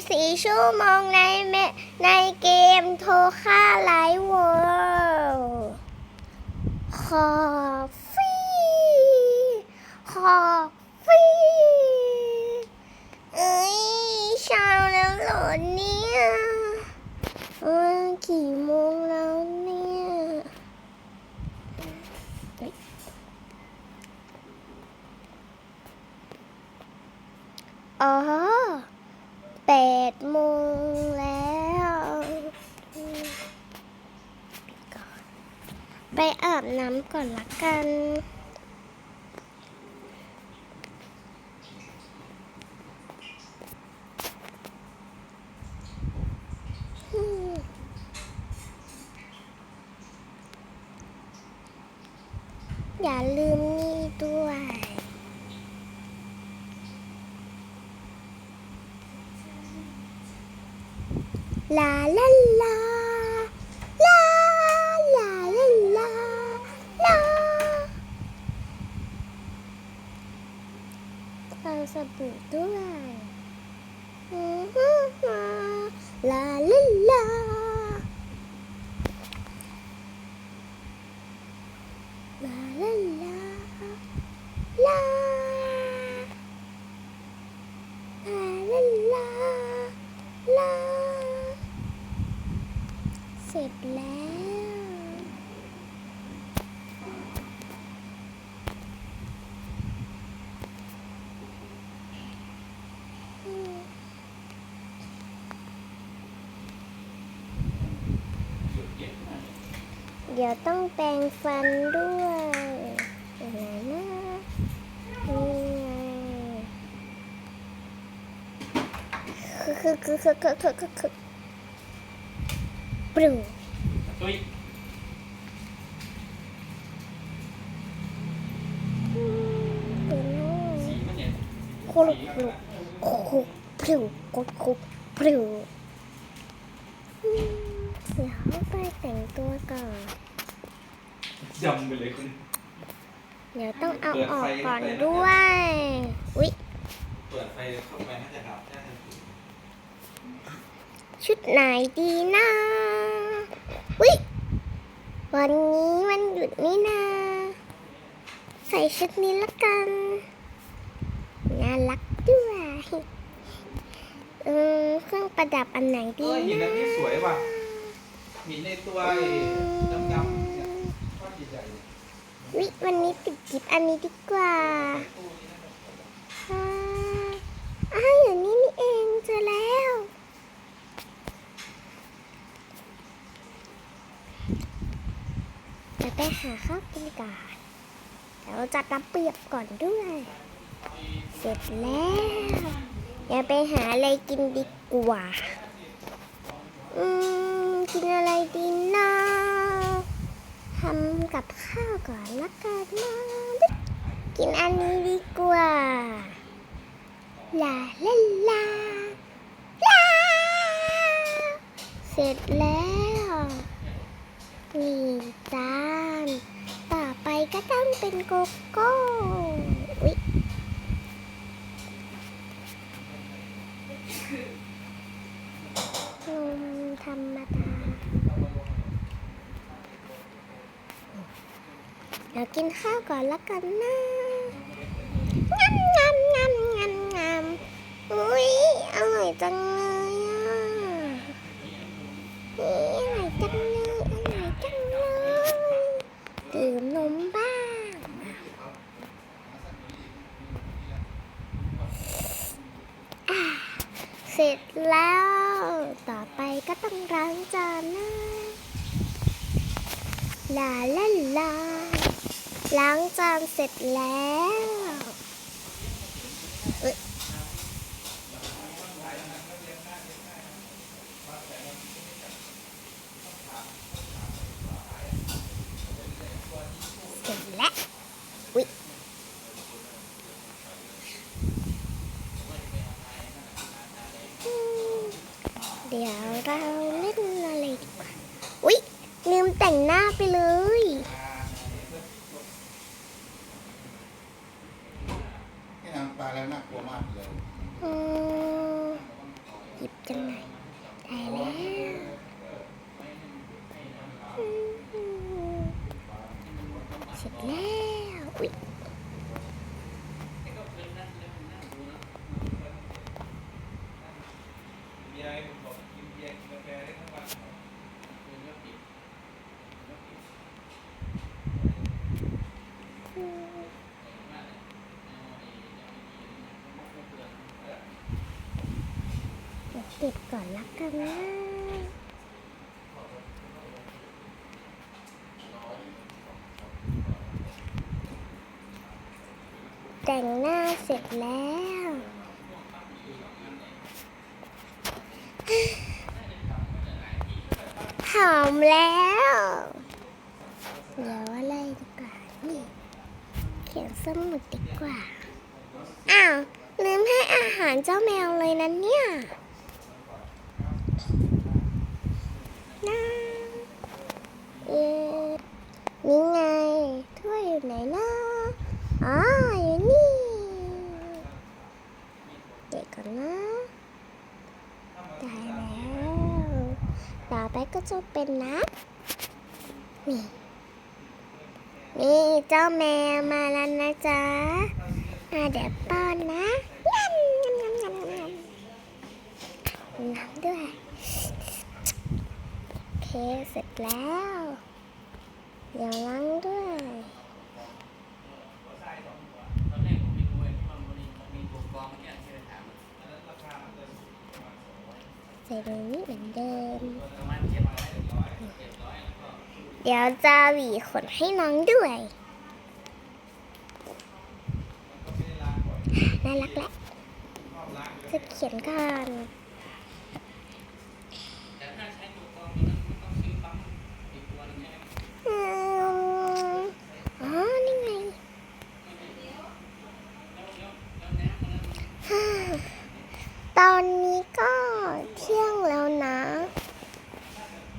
24 ชั่วโมงในเมในเกมโทรค่าไลฟ์เวิลด์ขอฟรีขอฟรีเอ้ยเช้าแล้วเหรอเนี่ยเอ้ยกี่โมงแล้วเนี่ยเฮ้ยอ๋อ แปดโมงแล้ว ไปอาบน้ำก่อนละกัน 哆啦，啦啦啦。 เดี๋ยวต้องแปรงฟันด้วยอะไรนะนี่ไงคึกคึกคึกคึกคึกคึกคึกปรุงตุ้ยคุกโคุกคุกปรุงคุกคุกปรุงเดี๋ยวไปแต่งตัวก่อน ยำไปเลยคุณเดี๋ยวต้องเอาเปิดออไฟกก่อนไปนะด้วย อุ๊ย เปิดไฟเข้าไปน่าจะดับน่าจะถูกชุดไหนดีนะอุ๊ย วันนี้มันหยุดนี่นา ใส่ชุดนี้ละกัน น่ารักด้วย เออเครื่องประดับอันไหนเอดีอหินอันนี้นะสวยว่ะหินในตัวไอ้ดำๆเนี่ยก้อนใหญ่ๆเนี่ย วิวันนี้ติดจิบอันนี้ดีกว่าอ่าอ้าวอย่างนี้นี่เองเจอแล้ว จะไปหาข้าวกินก่อนเดี๋ยวจัดน้ำเปียกก่อนด้วย เสร็จแล้วอย่าไปหาอะไรกินดีกว่า อืม กินอะไรดีนะำกับข้าวก่อนละกันนะกินอันนี้ดีกว่า ลาลาลาลา เสร็จแล้ว นี่จาน ต่อไปก็ต้องเป็นโกโก้อุ๊ยนมธรรมดาเดี๋ยว กินข้าวก่อนละกันนะงามงามงามงามงามอุ๊ยอร่อยจังเลยอะนี่อร่อยจังเลยอร่อยจังเลยดื่มนมบ้างอะเสร็จแล้ว ต่อไปก็ต้องล้างจานนะลาลาลา ล้างจานเสร็จแล้วเอ้ยเสร็จแล้วอุ๊ยอืมเดี๋ยวเราเล่นอะไรดีกว่า อุ๊ย ลืมแต่งหน้าไปเลย ให้นางปลา แล้วน่ากลัวมากเลย หยิบจังไหนได้แล้วอืมเสร็จแล้วอุ๊ย มีอะไรผมบอกกินเบียร์กินกาแฟได้ทั้งวันคืนก็ปิดก็ปิด อืม เดี๋ยวปิดก่อนละกันนะแต่งหน้าเสร็จแล้วหอมแล้ว เดี๋ยวอะไรดีกว่านี่เขียนสมุดดีกว่า อ้าวลืมให้อาหารเจ้าแมวเลยนะเนี่ยน้าเอ๊ะนี่ไงถ้วย อยู่ไหนนะอ๋ออยู่นี่เด็กก่อนนะได้แล้วต่อไปก็จะเป็นน้ำนี่นี่เจ้าแมวมาแล้วนะจ๊ะอะเดี๋ยวป้อนนะยำยำยำยำยำน้ำด้วยโอเคเสร็จแล้วเดี๋ยวล้างด้วย ตอนแรกผมไม่รู้ไอ้ว่ามันมีมันมีตัวกรองเนี่ยที่จะถามอันนั้นราคามันจะประมาณสองร้อย ใส่ตรงนี้เหมือนเดิม เดี๋ยวจะหวีขนให้น้องด้วย น่ารักแหละจะเขียนก่อน แต่ถ้าใช้ตัวกรองตัวนั้นมันต้องซื้อปั๊มอีกตัวหนึงใช่ไหม อืมอ๋อ นี่ไง ฮ่า ตอนนี้ก็เที่ยงแล้วนะ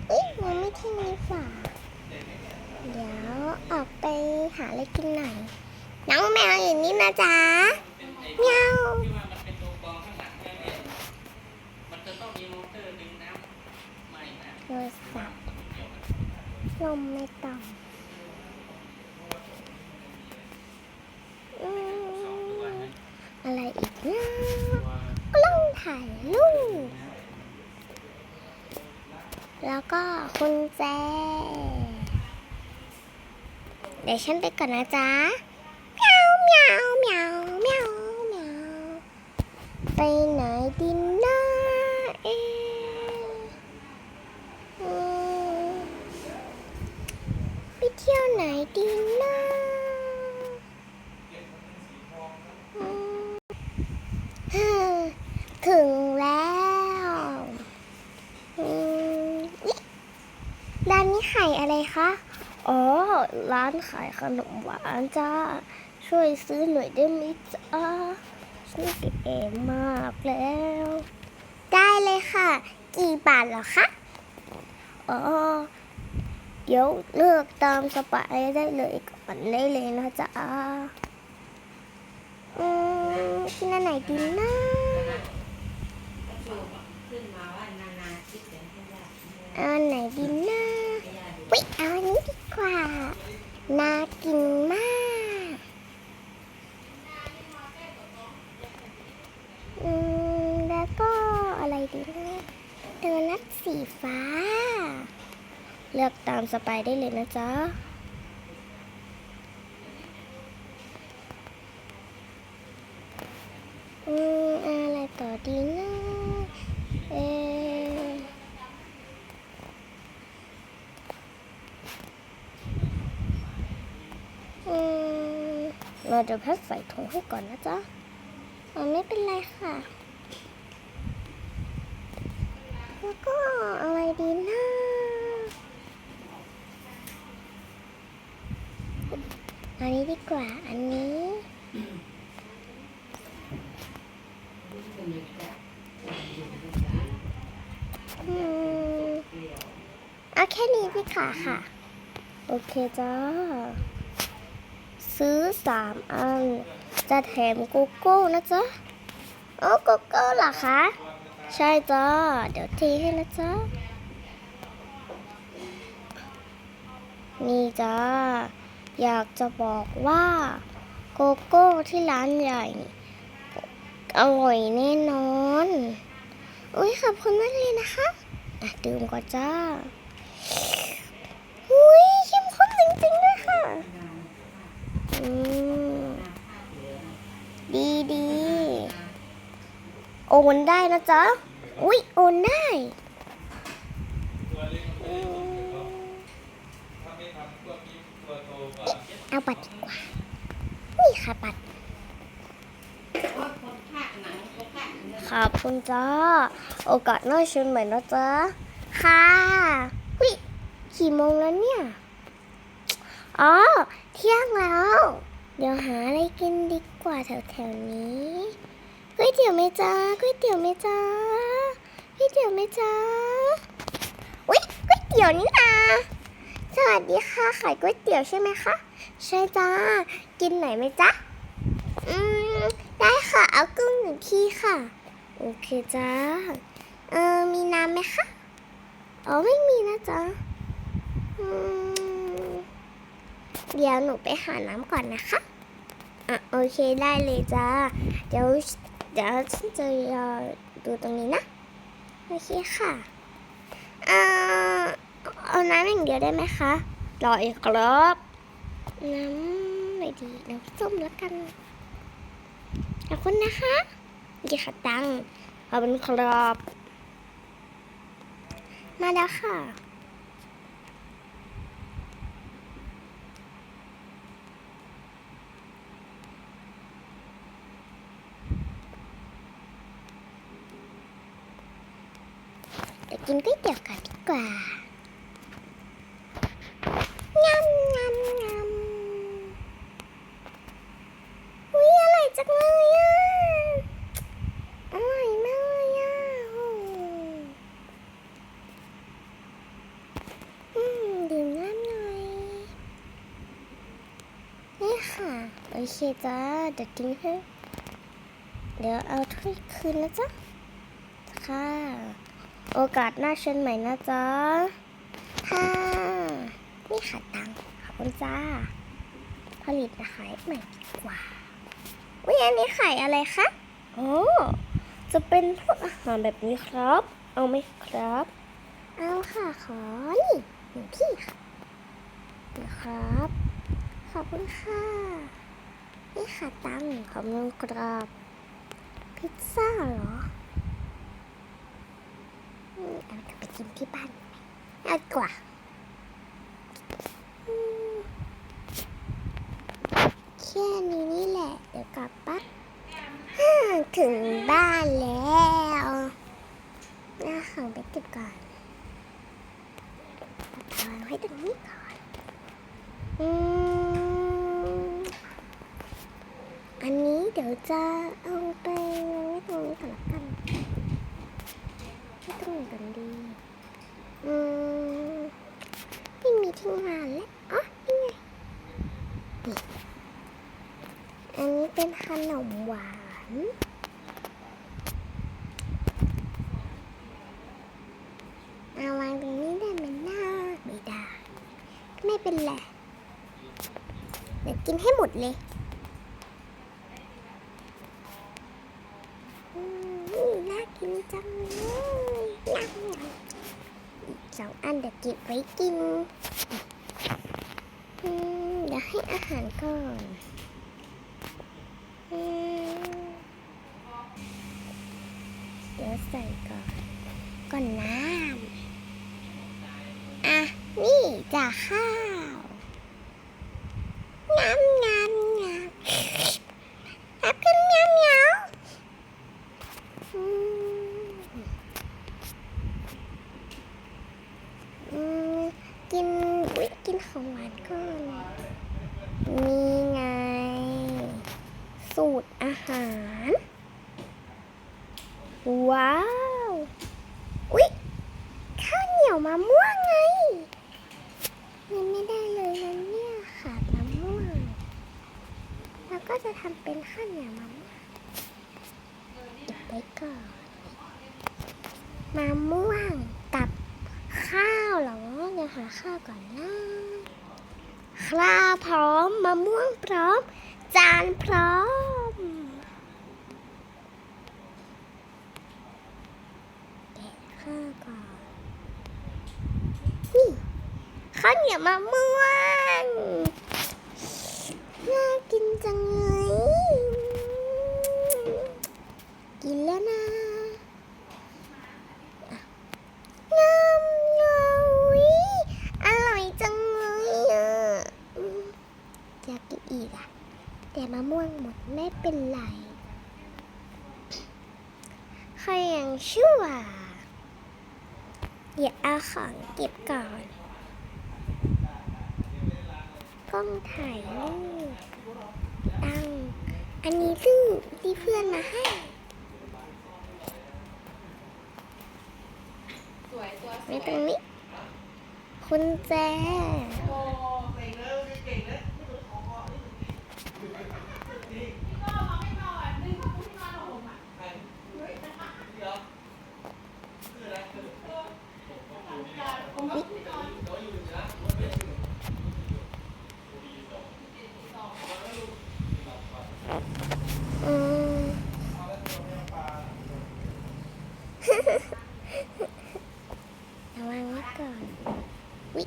เอ้ยยังไม่เที่ยงนี่ฝ่าเดี๋ยวออกไปหาอะไรกินหน่อย น้องแมวอยู่นี่นะจ๊ะเมียวที่ว่ามันเป็นตัวกรองข้างหลังเนี่ยเนี่ยมันจะต้องมีมอเตอร์ดึงน้ำใหม่นะ โทรศัพท์ลมไม่ต้องอืมอะไรอีกนะกล้องถ่ายรูปแล้ว ก็คุณแจ เดี๋ยวฉันไปก่อนนะจ๊ะเมียวเมียวเมียวเมียวเมียวไปไหนดีนะเอ๊ะอืมไปเที่ยวไหนดีนะอืมฮ่าถึงแล้วอืมนี่ร้านนี้ขายอะไรคะ อ๋อ ร้าน ขายขนมหวานจ้า ช่วยซื้อหน่อยได้ไหมจ้าฉันเก๋มากแล้ว ได้เลยค่ะ กี่บาทเหรอคะอ๋อเดี๋ยวเลือกตามสบายได้เลยก่อนได้เลยนะจ๊ะอืมกินอันไหนดีนะขึ้นมาว่านานาคิดเสียงให้ได้เอาอันไหนดีนะให้ได้ดูวิเอาอันนี้ดีกว่า น่ากินมาก อืม แล้วก็อะไรดีนะโดนัทสีฟ้า เลือกตามสบายได้เลยนะจ๊ะ อืมเอาอะไรต่อดีนะ เอ๊ะ อืม เราจะพัดใส่ถุงให้ก่อนนะจ๊ะอ๋อไม่เป็นไรค่ะ แล้วก็อะไรดีนะอันนี้ดีกว่า อันนี้อืมเอาแค่นี้ดีกว่าค่ะ โอเคจ้า ซื้อสามอัน จะแถมโกโก้นะจ๊ะโอ้โกโก้เหรอคะ ใช่จ้าเดี๋ยวเทให้นะจ๊ะนี่จ้าอยากจะบอกว่าโกโก้ที่ร้านใหญ่ อร่อยแน่นอน อุ้ยขอบคุณมากเลยนะคะอะดื่มก่อนจ้า อุ้ยเข้มข้นจริงๆด้วยค่ะ อืม ดีดีโอนได้นะจ๊ะ อุ้ยโอนได้เอาบัตรดีกว่า นี่ค่ะบัตรขอบคุณจ้า โอกาสหน้าเชิญใหม่นะจ๊ะ ค่ะวิกี่โมงแล้วเนี่ย อ๋อ ที่ยงแล้ว เดี๋ยวหาอะไรกินดีกว่าแถวๆนี้ก๋วยเตี๋ยวไหมจ๊ะก๋วยเตี๋ยวไหมจ๊ะก๋วยเตี๋ยวไหมจ๊ะอุ๊ยก๋วยเตี๋ยวนี่นะสวัสดีค่ะขายก๋วยเตี๋ยวใช่ไหมคะใช่จ้ากินไหนไหมจ๊ะอืมได้ค่ะเอากุ้งหนึ่งที่ค่ะโอเคจ้าเออมีน้ำไหมคะอ๋อไม่มีนะจ๊ะอืม เดี๋ยวหนูไปหาน้ำก่อนนะคะ อะโอเคได้เลยจ้า เดี๋ยวเดี๋ยวฉันจะรอดูตรงนี้นะ โอเคค่ะเอ่อเอาน้ำอย่างเดียวได้ไหมคะ รออีกครับ น้ำไหนดี น้ำส้มแล้วกัน ขอบคุณนะคะดีค่ะตังขอบคุณครับ มาแล้วค่ะ เดี๋ยว กินก๋วยเตี๋ยวกันดีกว่างำงำงำอุ้ยอร่อยจังเลยอะอร่อยมากเลยอะอ้อืมดื่มน้ำหน่อยนี่ค่ะโอเคจ้าเดี๋ยวทิ้งให้เดี๋ยวเอาถ้วยคืนนะจ๊ะค่ะ โอกาสหน้าเชิญใหม่นะจ๊ะค่ะนี่ค่ะตังค์ขอบคุณจ้า ผลิตขายใหม่ดีกว่าวิอันนี้ขายอะไรคะโอ้จะเป็นพวกอาหารแบบนี้ครับ เอาไหมครับ เอาค่ะขอนี่หนึ่งที่ค่ะนะครับ ขอบคุณค่ะนี่ค่ะตังค์ขอบคุณครับ พิซซ่าเหรอ เอากลับไปกินที่บ้านไหมเอาดีกว่าแค่นี้นี่แหละ เดี๋ยวกลับบ้านถึงบ้านแล้วหน้าขังไปเก็บก่อนเอาไว้ตรงนี้ก่อน อืม อันนี้เดี๋ยวจะเอาไปไว้ตรงนี้ก่อนละกัน ไม่ต้องกันดีอืมไม่มีที่งานแล้วอ๋อนี่ไงนี่อันนี้เป็นขนมหวานเอาวางตรงนี้ได้ไหมน้าไม่ได้ ไม่เป็นไรเดี๋ยวกินให้หมดเลย สองอันเดี๋ยวเก็บไว้กินเดี๋ยวให้อาหารก่อนเดี๋ยวใส่ก่อนก่อนน้ำอะ นี่จะข้าวงามงามงามรับกันงามงาม อืมอืมกินอุ๊ยกินของหวานก่อนนี่ไง สูตรอาหาร ว้าว อุ๊ย ข้าวเหนียวมะม่วงไง ยังไม่ได้เลยนะเนี่ยขาดมะม่วง แล้วก็จะทำเป็นข้าวเหนียวมะม่วง เก็บไว้ก่อน มะม่วงกับข้าวเหรอ เดี๋ยวหาข้าวก่อนนะข้าวพร้อมมะม่วงพร้อม จานพร้อมแกะข้าวก่อน นี่ข้าวเหนียวมะม่วงน่ากินจังเลยกินแล้วนะงามงามวิอร่อยจังเลยอะอืมอยากกินอีกอะ แต่มะม่วงหมดไม่เป็นไรขอยังชั่ว เดี๋ยวเอาของเก็บก่อน กล้องถ่ายรูปตั้ง อันนี้รูปที่เพื่อนมาให้ สวยตัวสไว้วยตรงนี้ คุณแจ โอ้เก่งเลยเก่งเลยพี่ก็มาไม่นอนดึงผ้าปูที่นอนของผมอะผมมาที่นอน อืม ระ วังไว้ก่อน วิ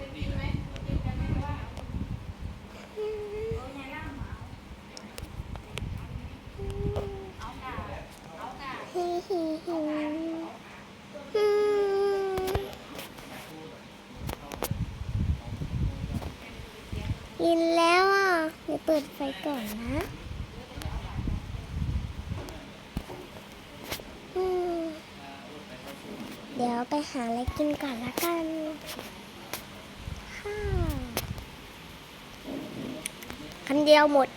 จะกินไหมกินกันไหมว่าโอ้ยไงล่ะหมาเอากาเอากา ฮิฮิฮิอืมกินแล้วอะเดี๋ยวเปิดไฟก่อนนะอืมเดี๋ยว ไปหาอะไรกินก่อนละกันข้าวคำเดียวหมด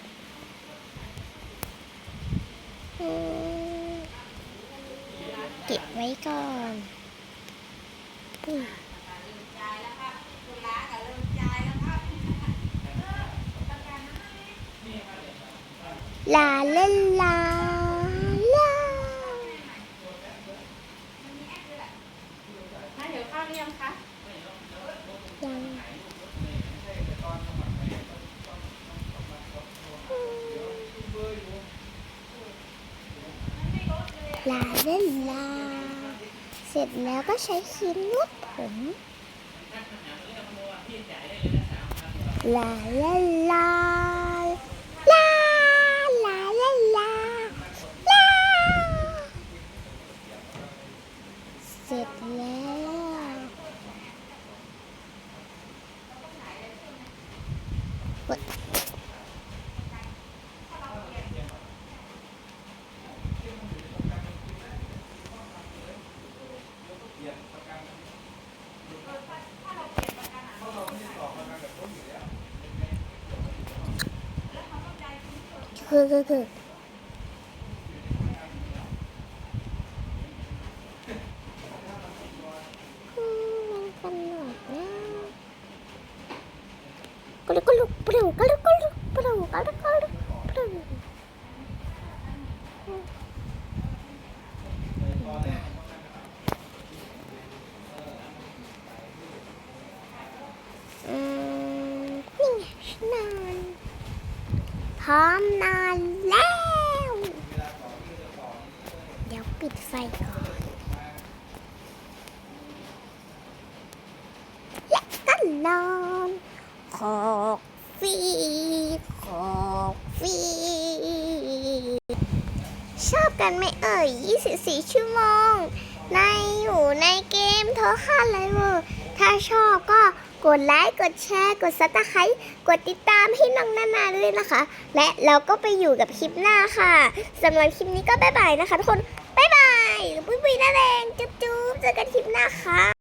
เก็บไว้ก่อนล้วครับคุณล้ากับเริ่มใจแล้วครับลาเล่นลาลา ถ้าเดี๋ยวข้าวหรือยังคะ ยัง ลาเล่นลา เสร็จแล้วก็ใช้ครีมนวดผม ลาเลาลา ลา ลาลาลา ลา เสร็จแล้วกด คือคือคืออืมมันกำหนดนะกลุกกลุกปลุกกลุกกลุกปลุกกลุกกลุกปลุกอืมนี่ไงฉันนอนพร้อมนอนแล้ว เดี๋ยวปิดไฟก่อน และก็นอนขอกฟีขอกฟีชอบ กันไม่เอ่ย 24 ชั่วโมง ในอยู่ในเกมโทรค่าไลเวอร์ถ้าชอบก็กดไลค์กดแชร์กดซับสไครต์กดติดตามให้น้องนานาด้วยนะคะ และเราก็ไปอยู่กับคลิปหน้าค่ะสำหรับคลิปนี้ก็บ๊ายบายนะคะทุกคนบ๊ายบายบุยบุยนั่นเองจุ๊บจุ๊บเจอกันคลิปหน้าค่ะ